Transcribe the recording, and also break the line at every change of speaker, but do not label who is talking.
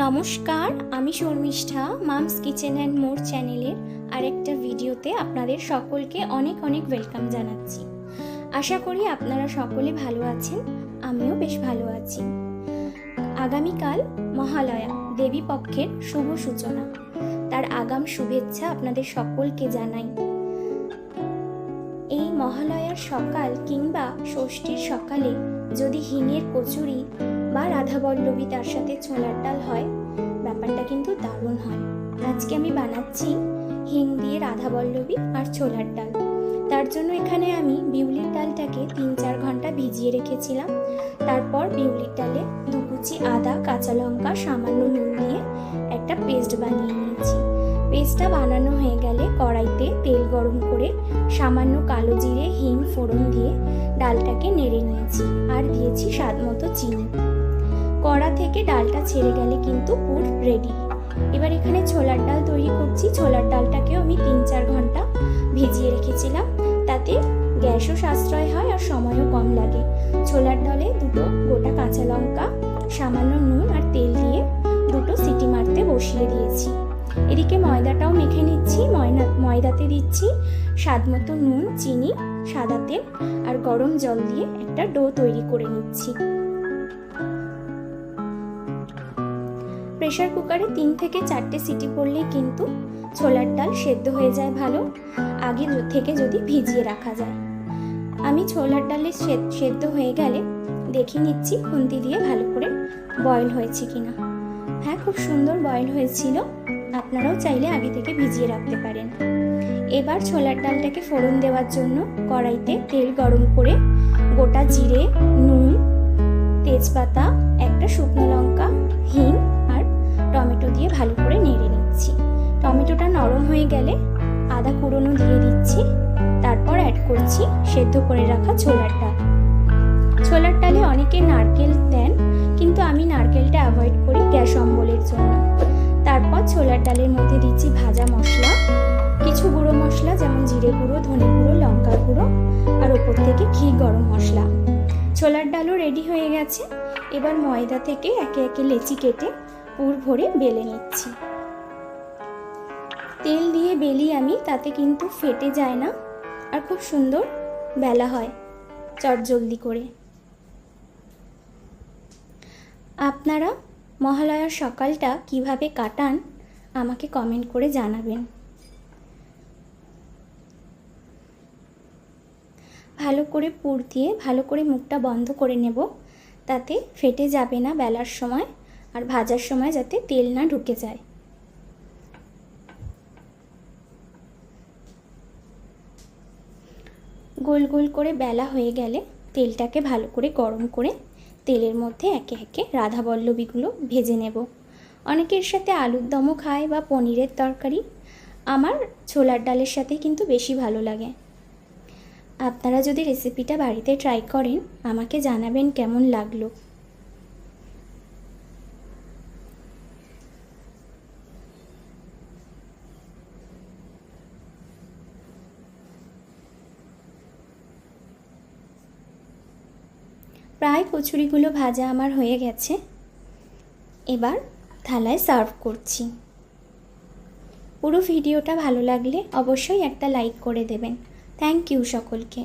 নমস্কার, আমি Sharmistha mom's kitchen and more চ্যানেলের আরেকটা ভিডিওতে আপনাদের সকলকে অনেক অনেক ওয়েলকাম জানাচ্ছি। আশা করি আপনারা সকলে ভালো আছেন, আমিও বেশ ভালো আছি। আগামীকাল মহালয়া, দেবী পক্ষের শুভ সূচনা। তার আগাম শুভেচ্ছা আপনাদের সকলকে জানাই। এই মহালয়ার সকাল কিংবা ষষ্ঠীর সকালে যদি হিঙের কচুরি বা রাধাবল্লভী তার সাথে ছোলার ডাল হয়। ব্যাপারটা কিন্তু দারুণ হয়। আজকে আমি বানাচ্ছি হিং দিয়ে রাধাবল্লভী আর ছোলার ডাল। তার জন্য এখানে আমি বিউলির ডালটাকে তিন চার ঘণ্টা ভিজিয়ে রেখেছিলাম। তারপর বিউলির ডালে দু কুচি আদা, কাঁচা লঙ্কা, সামান্য নুন দিয়ে একটা পেস্ট বানিয়ে নিয়েছি। পেস্টটা বানানো হয়ে গেলে কড়াইতে তেল গরম করে সামান্য কালো জিরে, হিং, ফোড়ন দিয়ে ডালটাকে নেড়ে নিয়েছি। আর দিয়েছি স্বাদ মতো চিনি। কড়া থেকে ডালটা ছেড়ে গেলে কিন্তু পুর রেডি এবার এখানে ছোলার ডাল তৈরি করছি। ছোলার ডালটাকেও আমি তিন চার ঘণ্টা ভিজিয়ে রেখেছিলাম। তাতে গ্যাসও সাশ্রয় হয় আর সময়ও কম লাগে। ছোলার ডালে দুটো গোটা কাঁচা লঙ্কা, সামান্য নুন আর তেল দিয়ে দুটো সিটি মারতে বসিয়ে দিয়েছি। এদিকে ময়দাটাও মেখে নিচ্ছি। ময়দা ময়দাতে দিচ্ছি স্বাদ মতো নুন, চিনি, সাদা তেল আর গরম জল দিয়ে একটা ডো তৈরি করে নিচ্ছি। প্রেশার কুকারে তিন থেকে চারটে সিটি পড়লেই কিন্তু ছোলার ডাল সেদ্ধ হয়ে যায় ভালো, আগে থেকে যদি ভিজিয়ে রাখা যায়। আমি ছোলার ডালে সেদ্ধ হয়ে গেলে দেখে নিচ্ছি খুন্তি দিয়ে ভালো করে বয়েল হয়েছে কিনা। হ্যাঁ খুব সুন্দর বয়েল হয়েছিল, আপনারাও চাইলে আগে থেকে ভিজিয়ে রাখতে পারেন। এবার ছোলার ডালটাকে ফোড়ন দেওয়ার জন্য কড়াইতে তেল গরম করে গোটা জিরে, নুন, তেজপাতা, একটা শুকনো লঙ্কা দিয়ে ভালো করে নেড়ে নিচ্ছি। টমেটোটা নরম হয়ে গেলে আদা কুড়োনো দিয়ে দিচ্ছি। তারপর অ্যাড করছি সেদ্ধ করে রাখা ছোলার ডাল ছোলার ডালে অনেকে নারকেল দেন, কিন্তু আমি নারকেলটা অ্যাভয়েড করি গ্যাস অম্বলের জন্য। তারপর ছোলার ডালের মধ্যে দিচ্ছি ভাজা মশলা। কিছু গুঁড়ো মশলা যেমন জিরে গুঁড়ো, ধনে গুঁড়ো লঙ্কা গুঁড়ো আর ওপর থেকে ঘি গরম মশলা। ছোলার ডালও রেডি হয়ে গেছে। এবার ময়দা থেকে একে একে লেচি কেটে পুর ভরে বেলে নিচ্ছি। তেল দিয়ে বেলি আমি, তাতে কিন্তু ফেটে যায় না আর খুব সুন্দর বেলা হয় চটজলদি করে। আপনারা মহালয়ার সকালটা কীভাবে কাটান আমাকে কমেন্ট করে জানাবেন। ভালো করে পুর দিয়ে, ভালো করে মুখটা বন্ধ করে নেব, তাতে ফেটে যাবে না বেলার সময়। আর ভাজার সময় যাতে তেল না ঢুকে যায়। গোল গোল করে বেলা হয়ে গেলে তেলটাকে ভালো করে গরম করে তেলের মধ্যে একে একে রাধাবল্লভীগুলো ভেজে নেব। অনেকের সাথে আলুর দমও খায় বা পনিরের তরকারি। আমার ছোলার ডালের সাথে কিন্তু বেশি ভালো লাগে। আপনারা যদি রেসিপিটা বাড়িতে ট্রাই করেন, আমাকে জানাবেন কেমন লাগল। প্রায় কচুরিগুলো ভাজা আমার হয়ে গেছে। এবার থালায় সার্ভ করছি। পুরো ভিডিওটা ভালো লাগলে অবশ্যই একটা লাইক করে দেবেন। থ্যাংক ইউ সকলকে।